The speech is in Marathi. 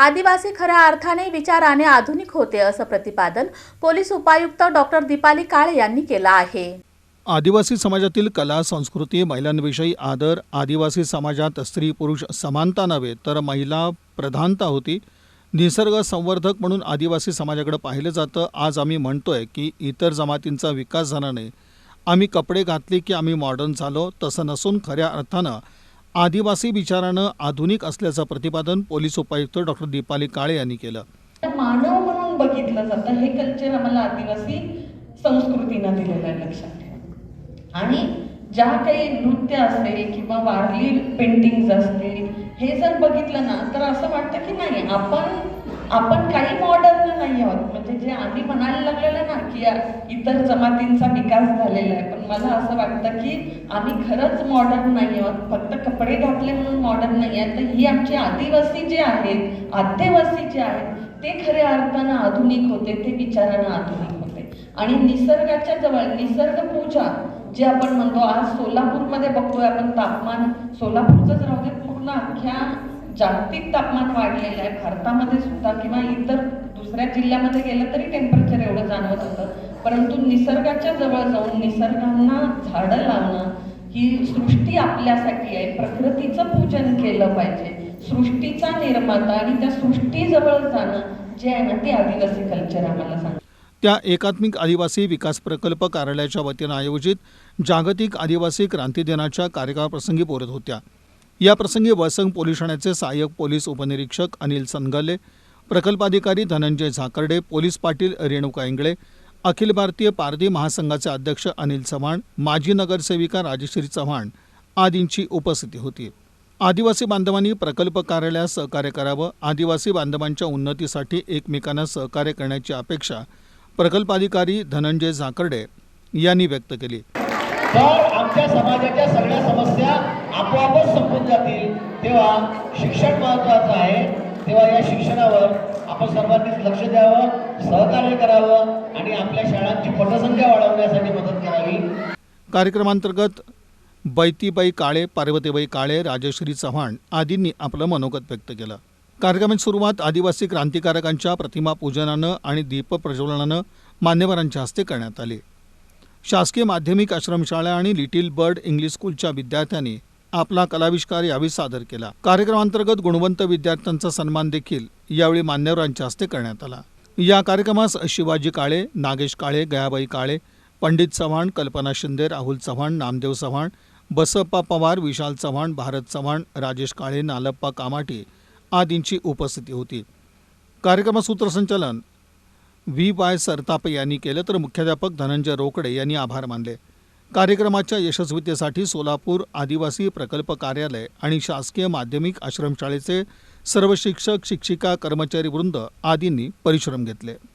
आदिवासी खऱ्या अर्थाने विचाराने आधुनिक होते असं प्रतिपादन पोलीस उपायुक्त डॉक्टर दीपाली काळे यांनी केलं आहे. आदिवासी समाजातील कला संस्कृती महिलांविषयी आदर आदिवासी समाजात स्त्री पुरुष समानता नव्हे तर महिला प्रधानता होती. निसर्ग संवर्धक म्हणून आदिवासी समाजाकडे पाहिलं जातं. आज आम्ही म्हणतोय की इतर जमातींचा विकास झाला नाही. आम्ही कपडे घातले की आम्ही मॉडर्न झालो तसं नसून खऱ्या अर्थानं आदिवासी विचारानं आधुनिक असल्याचं प्रतिपादन पोलीस उपायुक्त डॉक्टर दीपाली काळे यांनी केलं. मानव म्हणून बघितलं जातं हे कल्चर आम्हाला आदिवासी संस्कृतीनं दिलेलं आहे लक्षात ठेवा. आणि ज्या काही नृत्य असेल किंवा वारली पेंटिंग्स असतील हे जर बघितलं ना तर असं वाटतं की नाही आपण आपण काही मॉडर्न नाही आहोत. म्हणजे जे आम्ही म्हणायला लागलेलं या इतर जमातींचा विकास झालेला आहे. पण मला असं वाटतं की आम्ही खरंच मॉडर्न नाही आहोत. फक्त कपडे घातले म्हणून मॉडर्न नाही आहेत तर ही आमची आदिवासी जे आहेत आदिवासी जे आहेत ते खऱ्या अर्थानं आधुनिक होते ते विचारानं आधुनिक होते. आणि निसर्गाच्या जवळ निसर्ग पूजा जे आपण म्हणतो आज सोलापूरमध्ये बघतोय आपण तापमान सोलापूरचंच राहू दे पूर्ण अख्ख्या जागतिक तापमान वाढलेलं आहे. भारतामध्ये सुद्धा किंवा इतर दुसऱ्या जिल्ह्यामध्ये गेलं तरी टेम्परेचर एवढं जाणवत होतं. परंतु निसर्गाच्या जवळ जाऊन निसर्गांना झाडं लावणं ही सृष्टी आपल्यासाठी आहे. प्रकृतीचं पूजन केलं पाहिजे. सृष्टीचा निर्माता आणि त्या सृष्टीजवळ जाणं जे आहे ना ते आदिवासी कल्चर आम्हाला सांग त्या एकात्मिक आदिवासी विकास प्रकल्प कार्यालयाच्या वतीनं आयोजित जागतिक आदिवासी क्रांती दिनाच्या कार्यक्रमाप्रसंगी बोलत होत्या. याप्रसंगी वसंग पोलीस ठाण्याचे सहाय्यक पोलीस उपनिरीक्षक अनिल सनगले प्रकल्पाधिकारी धनंजय झाकर्डे पोलीस पाटील रेणुका इंगळे अखिल भारतीय पारधी महासंघाचे अध्यक्ष अनिल चव्हाण माजी नगरसेविका राजश्री चव्हाण आदींची उपस्थिती होती. आदिवासी बांधवांनी प्रकल्प कार्यालयास सहकार्य करावं आदिवासी बांधवांच्या उन्नतीसाठी एकमेकांना सहकार्य करण्याची अपेक्षा प्रकल्पाधिकारी धनंजय झाकर्डे यांनी व्यक्त केली. आमच्या समाजाच्या सगळ्या समस्या जातील तेव्हा शिक्षण महत्त्वाचं आहे. तेव्हा या शिक्षणावर आपण सर्वांनीच लक्ष द्यावं सहकार्य करावं आणि आपल्या शाळांची पटसंख्या वाढवण्यासाठी मदत करावी. कार्यक्रमांतर्गत बैतीबाई काळे पार्वतीबाई काळे राजश्री चव्हाण आदींनी आपलं मनोगत व्यक्त केलं. कार्यक्रमाची सुरुवात आदिवासी क्रांतिकारकांच्या प्रतिमा पूजनानं आणि दीप प्रज्वलनानं मान्यवरांच्या हस्ते करण्यात आली. शासकीय माध्यमिक आश्रमशाळा आणि लिटिल बर्ड इंग्लिश स्कूलच्या विद्यार्थ्यांनी आपला कलाविष्कार यावेळी सादर केला. कार्यक्रमांतर्गत गुणवंत विद्यार्थ्यांचा सन्मान देखील यावेळी मान्यवरांच्या हस्ते करण्यात आला. या कार्यक्रमास शिवाजी काळे नागेश काळे गयाबाई काळे पंडित चव्हाण कल्पना शिंदे राहुल चव्हाण नामदेव चव्हाण बसप्पा पवार विशाल चव्हाण भारत चव्हाण राजेश काळे नालप्पा कामाटे आदींची उपस्थिती होती. कार्यक्रमात सूत्रसंचालन व्ही वाय सरतापे यांनी केलं तर मुख्याध्यापक धनंजय रोकडे यांनी आभार मानले. कार्यक्रमाच्या यशस्वीतेसाठी सोलापूर आदिवासी प्रकल्प कार्यालय आणि शासकीय माध्यमिक आश्रमशाळेचे सर्व शिक्षक शिक्षिका कर्मचारी वृंद आदींनी परिश्रम घेतले.